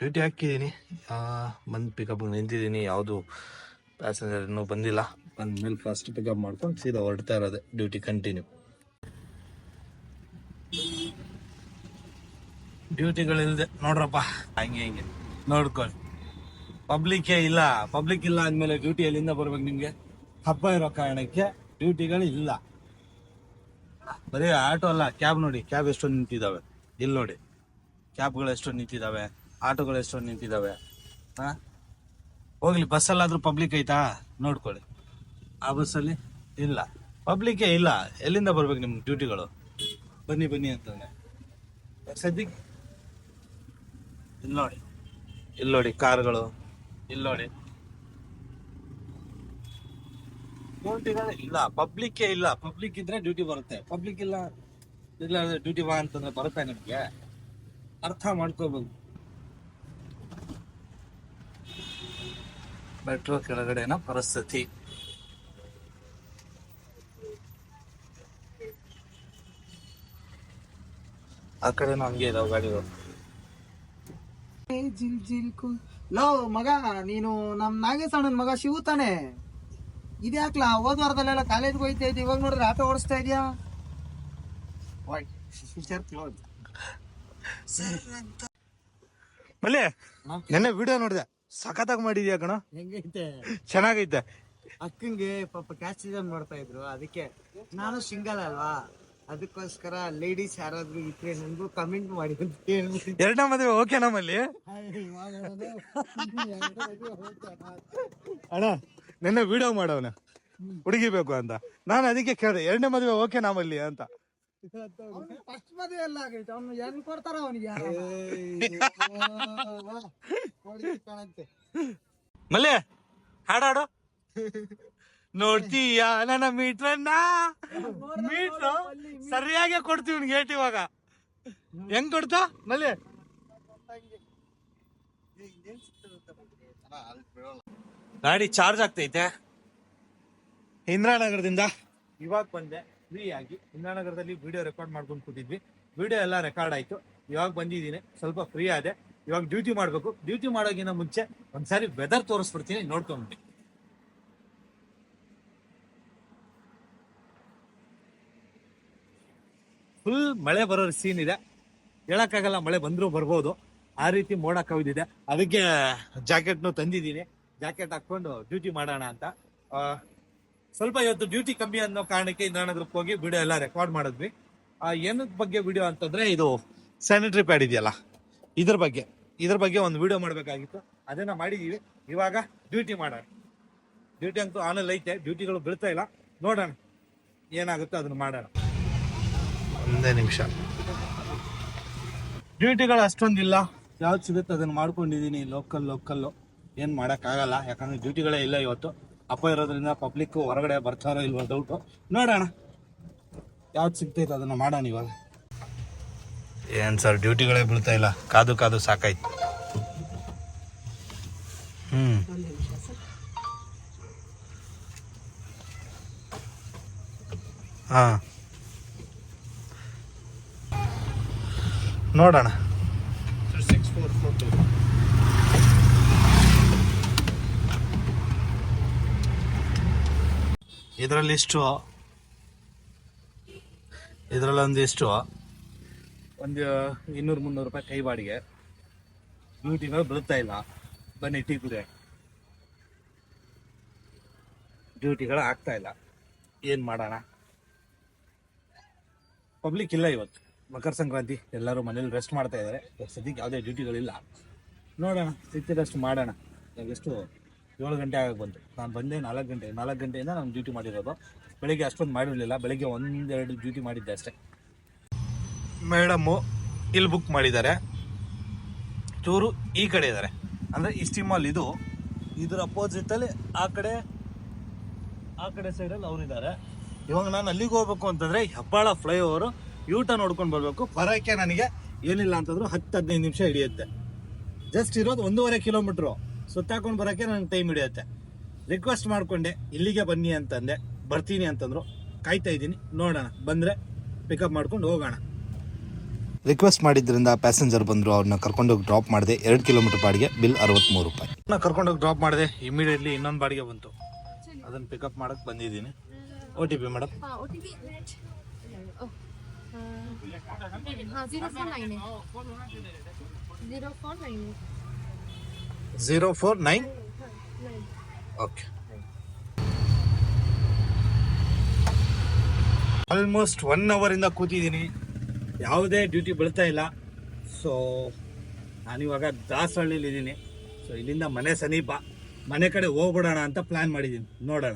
Duty ಹಾಕಿದ್ದೀನಿ ಬಂದು pickup ನಿಂತಿದ್ದೀನಿ ಯಾವುದು ಪ್ಯಾಸೆಂಜರ್ ಇನ್ನೂ ಬಂದಿಲ್ಲ. ಬಂದ್ಮೇಲೆ ಫಸ್ಟ್ ಪಿಕಪ್ ಮಾಡ್ಕೊಂಡು ಸೀದಾ ಹೊರಡ್ತಾ ಇರೋದೆ ಡ್ಯೂಟಿ ಕಂಟಿನ್ಯೂ ಡ್ಯೂಟಿಗಳಿಲ್ಲದೆ ನೋಡ್ರಪ್ಪ. ಹಂಗೆ ಹಂಗೆ. ನೋಡ್ಕೊಳ್ಳಿ. ಪಬ್ಲಿಕ್ಕೇ ಇಲ್ಲ. ಪಬ್ಲಿಕ್ ಇಲ್ಲ ಅಂದಮೇಲೆ ಡ್ಯೂಟಿ ಎಲ್ಲಿಂದ ಬರ್ಬೇಕು ನಿಮಗೆ? ಹಬ್ಬ ಇರೋ ಕಾರಣಕ್ಕೆ ಡ್ಯೂಟಿಗಳು ಇಲ್ಲ. ಬರೀ ಆಟೋ ಅಲ್ಲ ಕ್ಯಾಬ್ ನೋಡಿ. ಕ್ಯಾಬ್ ಎಷ್ಟೊಂದು ನಿಂತಿದ್ದಾವೆ ಇಲ್ಲಿ ನೋಡಿ. ಕ್ಯಾಬ್ಗಳು ಎಷ್ಟೊಂದು ನಿಂತಿದ್ದಾವೆ ಆಟೋಗಳು ಎಷ್ಟೊಂದು ನಿಂತಿದ್ದಾವೆ ಹೋಗಲಿ ಹೋಗ್ಲಿ, ಬಸ್ಸಲ್ಲಾದರೂ ಪಬ್ಲಿಕ್ ಐತಾ? ನೋಡ್ಕೊಳ್ಳಿ. ಆ ಬಸ್ಸಲ್ಲಿ ಇಲ್ಲ. ಪಬ್ಲಿಕ್ಕೇ ಇಲ್ಲ. ಎಲ್ಲಿಂದ ಬರ್ಬೇಕು ನಿಮ್ಮ ಡ್ಯೂಟಿಗಳು ಬನ್ನಿ ಬನ್ನಿ ಅಂತಂದೆ ಸದ್ಯಕ್ಕೆ? ಇಲ್ಲಿ ನೋಡಿ ಇಲ್ಲಿ ನೋಡಿ ಕಾರ್ಗಳು ಇಲ್ಲಿ. ನೋಡಿ ಇಲ್ಲ ಪಬ್ಲಿಕ್ಕೇ ಇಲ್ಲ. ಪಬ್ಲಿಕ್ ಇದ್ರೆ ಡ್ಯೂಟಿ ಬರುತ್ತೆ. ಪಬ್ಲಿಕ್ ಇಲ್ಲ ಇಲ್ಲ ಡ್ಯೂಟಿ ಬಾ ಅಂತಂದ್ರೆ ಬರುತ್ತೆ ನಿಮಗೆ? ಅರ್ಥ ಮಾಡ್ಕೋಬೇಕು. ಮೆಟ್ರೋ ಕೆಳಗಡೆನ ಪರಿಸ್ಥಿತಿ. ಆ ಕಡೆ ಹಂಗೆ ಇದಾವೆ ಗಾಡಿಗಳು. ಜಿಲ್ ಜಿಲ್ ಕು ಲೋ ಮಗ ನೀನು ನಮ್ ನಾಗೇಶ್ ಅಣ್ಣನ್ ಮಗ ಶಿವು ತಾನೆ. ಇದ್ಯಾಕ್ಲಾ? ಹೋದ್ ವಾರದಲ್ಲೆಲ್ಲ ಕಾಲೇಜ್ಗೆ ಹೋಯ್ತಾ ಇದ್ದೀವಿ ಇವಾಗ ನೋಡಿದ್ರೆ ಆಟೋ ಓಡಿಸ್ತಾ ಇದೀಯಾ? ಮಲ್ಲೆ? ನೆನ್ನೆ ವಿಡಿಯೋ ನೋಡಿದೆ. ಸಖತ್ತಾಗಿ ಮಾಡಿದ್ಯಾ ಕಣ? ಹೆಂಗೈತೆ? ಚೆನ್ನಾಗೈತೆ. ಅಕ್ಕಂಗೆ ಪಾಪ ಕ್ಯಾಚ್ ಸೀಸನ್ ಮಾಡ್ತಾ ಇದ್ರು. ಅದಕ್ಕೆ ನಾನು ಸಿಂಗಲ್ ಅಲ್ವಾ? ಅದಕ್ಕೋಸ್ಕರ ಲೇಡೀಸ್ ಯಾರಾದ್ರೂ ಇದ್ರೆ ನನ್ಗೂ ಕಮೆಂಟ್ ಮಾಡಿ ಅಂತ ಹೇಳ್ಬಿಟ್ಟು. ಎರಡನೇ ಮದುವೆ ಓಕೆ ನಮ್ಮಲ್ಲಿ ಅಣ್ಣ ನಿನ್ನೆ ವಿಡಿಯೋ ಮಾಡವನ ಹುಡುಗಿ ಬೇಕು ಅಂತ. ನಾನು ಅದಕ್ಕೆ ಕೇಳಿದೆ ಎರಡನೇ ಮದುವೆ ಓಕೆ ನಮ್ಮಲ್ಲಿ ಅಂತ. ಫಸ್ಟ್ ಮದುವೆ ಎಲ್ಲ ಆಗೈತೆ ಅವ್ನು ಹೆಂಗ್ ಕೊಡ್ತಾರ ಅವನಿಗೆ? ಕಾಣುತ್ತೆ ಮಲ್ಲಿ ಹಾಡಾಡು. ನೋಡ್ತೀಯ ನನ್ನ ಮೀಟ್ರನ್ನ? ಮೀಟ್ರು ಸರಿಯಾಗಿ ಕೊಡ್ತೀವಿ ಗೇಟ್ ಇವಾಗ. ಹೆಂಗ್ ಕೊಡ್ತಾ ಮಲ್ಲಿ ಗಾಡಿ ಚಾರ್ಜ್ ಆಗ್ತೈತೆ. ಇಂದ್ರಾನಗರದಿಂದ ಇವಾಗ ಬಂದೆ ಫ್ರೀ ಆಗಿ. ಇಂದ್ರಾನಗರದಲ್ಲಿ ವಿಡಿಯೋ ರೆಕಾರ್ಡ್ ಮಾಡ್ಕೊಂಡು ಕೂತಿದ್ವಿ. ವಿಡಿಯೋ ಎಲ್ಲ ರೆಕಾರ್ಡ್ ಆಯ್ತು. ಇವಾಗ ಬಂದಿದ್ದೀನಿ. ಸ್ವಲ್ಪ ಫ್ರೀ ಆದೆ. ಇವಾಗ ಡ್ಯೂಟಿ ಮಾಡ್ಬೇಕು. ಡ್ಯೂಟಿ ಮಾಡೋಕ್ಕಿಂತ ಮುಂಚೆ ಒಂದ್ಸಾರಿ ವೆದರ್ ತೋರಿಸ್ಬಿಡ್ತೀನಿ ನೋಡ್ಕೊಂಡ್ಬಿಡಿ ಫುಲ್ ಮಳೆ ಬರೋ ಸೀನ್ ಇದೆ. ಹೇಳಕ್ಕಾಗಲ್ಲ, ಮಳೆ ಬಂದ್ರೂ ಬರ್ಬೋದು. ಆ ರೀತಿ ಮೋಡ ಕವಿದಿದೆ. ಅದಕ್ಕೆ ಜಾಕೆಟ್ನು ತಂದಿದ್ದೀನಿ. ಜಾಕೆಟ್ ಹಾಕೊಂಡು ಡ್ಯೂಟಿ ಮಾಡೋಣ ಅಂತ. ಸ್ವಲ್ಪ ಇವತ್ತು ಡ್ಯೂಟಿ ಕಮ್ಮಿ ಅನ್ನೋ ಕಾರಣಕ್ಕೆ ಇಂದ್ರಾನಗರಕ್ಕೆ ಹೋಗಿ ವಿಡಿಯೋ ಎಲ್ಲ ರೆಕಾರ್ಡ್ ಮಾಡಿದ್ವಿ. ಏನದ್ ಬಗ್ಗೆ ವಿಡಿಯೋ ಅಂತಂದ್ರೆ ಇದು ಸ್ಯಾನಿಟರಿ ಪ್ಯಾಡ್ ಇದೆಯಲ್ಲ? ಇದ್ರ ಬಗ್ಗೆ. ಇದ್ರ ಬಗ್ಗೆ ಒಂದು ವಿಡಿಯೋ ಮಾಡಬೇಕಾಗಿತ್ತು. ಅದನ್ನ ಮಾಡಿದೀವಿ. ಇವಾಗ ಡ್ಯೂಟಿ ಮಾಡೋಣ. ಡ್ಯೂಟಿ ಅಂತೂ ಆನಲ್ಲಿ ಐತೆ. ಡ್ಯೂಟಿಗಳು ಬೀಳ್ತಾ ಇಲ್ಲ. ನೋಡೋಣ. ಏನಾಗುತ್ತೋ ಅದನ್ನ ಮಾಡೋಣ. ಒಂದೇ ನಿಮಿಷ. ಡ್ಯೂಟಿಗಳು ಅಷ್ಟೊಂದಿಲ್ಲ. ಯಾವ್ದು ಸಿಗುತ್ತೆ ಅದನ್ನ ಮಾಡ್ಕೊಂಡಿದೀನಿ. ಲೋಕಲ್ ಲೋಕಲ್ಲು ಏನು ಆಗಲ್ಲ ಯಾಕಂದ್ರೆ ಡ್ಯೂಟಿಗಳೇ ಇಲ್ಲ ಇವತ್ತು. ಅಪ್ಪ ಇರೋದ್ರಿಂದ ಪಬ್ಲಿಕ್ ಹೊರಗಡೆ ಬರ್ತಾರೋ ಇಲ್ವೋ ಡೌಟು ನೋಡೋಣ. ಯಾವ್ದು ಸಿಗ್ತೈತೆ ಅದನ್ನ ಮಾಡೋಣ ಇವಾಗ. ಏನ್ ಸರ್ ಡ್ಯೂಟಿಗಳೇ ಬೀಳ್ತಾ ಇಲ್ಲ. ಕಾದು ಕಾದು ಸಾಕಾಯ್ತು. ಹ್ಮ್. ಹಾ. ನೋಡೋಣ. ಇದರಲ್ಲಿ ಇಷ್ಟು ಫೋರ್ ಟು ಇದರಲ್ಲಿ ಎಷ್ಟು ಇದರಲ್ಲಿ ಒಂದು ಇನ್ನೂರು ಮುನ್ನೂರು ರೂಪಾಯಿ ಕೈ ಬಾಡಿಗೆ ಡ್ಯೂಟಿಗಳು ಬೀಳ್ತಾ ಇಲ್ಲ. ಬನ್ನಿ, ಟೀ ಡ್ಯೂಟಿಗಳು ಆಗ್ತಾ ಇಲ್ಲ. ಏನು ಮಾಡೋಣ? ಪಬ್ಲಿಕ್ ಇಲ್ಲ ಇವತ್ತು. ಮಕರ ಸಂಕ್ರಾಂತಿ, ಎಲ್ಲರೂ ಮನೇಲಿ ರೆಸ್ಟ್ ಮಾಡ್ತಾ ಇದ್ದಾರೆ. ಸದ್ಯಕ್ಕೆ ಯಾವುದೇ ಡ್ಯೂಟಿಗಳಿಲ್ಲ. ನೋಡೋಣ ಸಿಕ್ತಿದಷ್ಟು ಮಾಡೋಣ. ಇವಾಗ ಎಷ್ಟು? ಏಳು ಗಂಟೆ ಆಗಕ್ಕೆ ಬಂತು. ನಾನು ಬಂದೆ ನಾಲ್ಕು ಗಂಟೆ. ನಾಲ್ಕು ಗಂಟೆಯಿಂದ ನಾನು ಡ್ಯೂಟಿ ಮಾಡಿರೋದು. ಬೆಳಿಗ್ಗೆ ಅಷ್ಟೊಂದು ಮಾಡಿರಲಿಲ್ಲ. ಬೆಳಿಗ್ಗೆ ಒಂದೆರಡು ಡ್ಯೂಟಿ ಮಾಡಿದ್ದೆ ಅಷ್ಟೇ. ಮೇಡಮ್ಮು ಇಲ್ಲಿ ಬುಕ್ ಮಾಡಿದ್ದಾರೆ. ಚೂರು ಈ ಕಡೆ ಇದ್ದಾರೆ. ಅಂದರೆ ಇಷ್ಟಿ ಮಾಲ್ ಇದು. ಇದ್ರ ಅಪೋಸಿಟಲ್ಲಿ ಆ ಕಡೆ ಆ ಕಡೆ ಸೈಡಲ್ಲಿ ಅವರಿದ್ದಾರೆ ಇವಾಗ ನಾನು ಅಲ್ಲಿಗೆ ಹೋಗ್ಬೇಕು ಅಂತಂದರೆ ಹೆಬ್ಬಾಳ ಫ್ಲೈಓವರು ಯೂಟ ನೋಡ್ಕೊಂಡು ಬರಬೇಕು. ಬರೋಕ್ಕೆ ನನಗೆ ಏನಿಲ್ಲ ಅಂತಂದ್ರು ಹತ್ತು ಹದಿನೈದು ನಿಮಿಷ ಹಿಡಿಯುತ್ತೆ. ಜಸ್ಟ್ ಇರೋದು ಒಂದೂವರೆ ಕಿಲೋಮೀಟ್ರು ಸುತ್ತಾಕೊಂಡು ಬರೋಕ್ಕೆ ನನಗೆ ಟೈಮ್ ಹಿಡಿಯುತ್ತೆ. ರಿಕ್ವೆಸ್ಟ್ ಮಾಡಿಕೊಂಡೆ, ಇಲ್ಲಿಗೆ ಬನ್ನಿ ಅಂತಂದೆ. ಬರ್ತೀನಿ ಅಂತಂದರು. ಕಾಯ್ತಾ ಇದ್ದೀನಿ. ನೋಡೋಣ. ಬಂದರೆ ಪಿಕಪ್ ಮಾಡ್ಕೊಂಡು ಹೋಗೋಣ. ರಿಕ್ವೆಸ್ಟ್ ಮಾಡಿದ್ರಿಂದ ಪ್ಯಾಸೆಂಜರ್ ಬಂದರು ಅವ್ರನ್ನ ಕರ್ಕೊಂಡೋಗಿ ಡ್ರಾಪ್ ಮಾಡಿದೆ. ಎರಡು ಕಿಲೋಮೀಟರ್ ಬಾಡಿಗೆ ಬಿಲ್ ಅರವತ್ತ್ಮೂರು ರೂಪಾಯಿ. ನಾ ಕರ್ಕೊಂಡೋಗಿ ಡ್ರಾಪ್ ಮಾಡಿದೆ ಇಮಿಡಿಯೇಟ್ಲಿ ಇನ್ನೊಂದು ಬಾಡಿಗೆ ಬಂತು. ಅದನ್ನು ಪಿಕಪ್ ಮಾಡಕ್ಕೆ ಬಂದಿದ್ದೀನಿ. O T P madam zero four nine okay almost one ಅವರಿಂದ ಕೂತಿದ್ದೀನಿ. ಯಾವುದೇ ಡ್ಯೂಟಿ ಬೀಳ್ತಾ ಇಲ್ಲ. ಸೊ ನಾನಿವಾಗ ದಾಸಹಳ್ಳಿಲಿ ಇದ್ದೀನಿ. ಸೊ ಇಲ್ಲಿಂದ ಮನೆ ಸಮೀಪ, ಮನೆ ಕಡೆ ಹೋಗ್ಬಿಡೋಣ ಅಂತ ಪ್ಲ್ಯಾನ್ ಮಾಡಿದ್ದೀನಿ. ನೋಡೋಣ.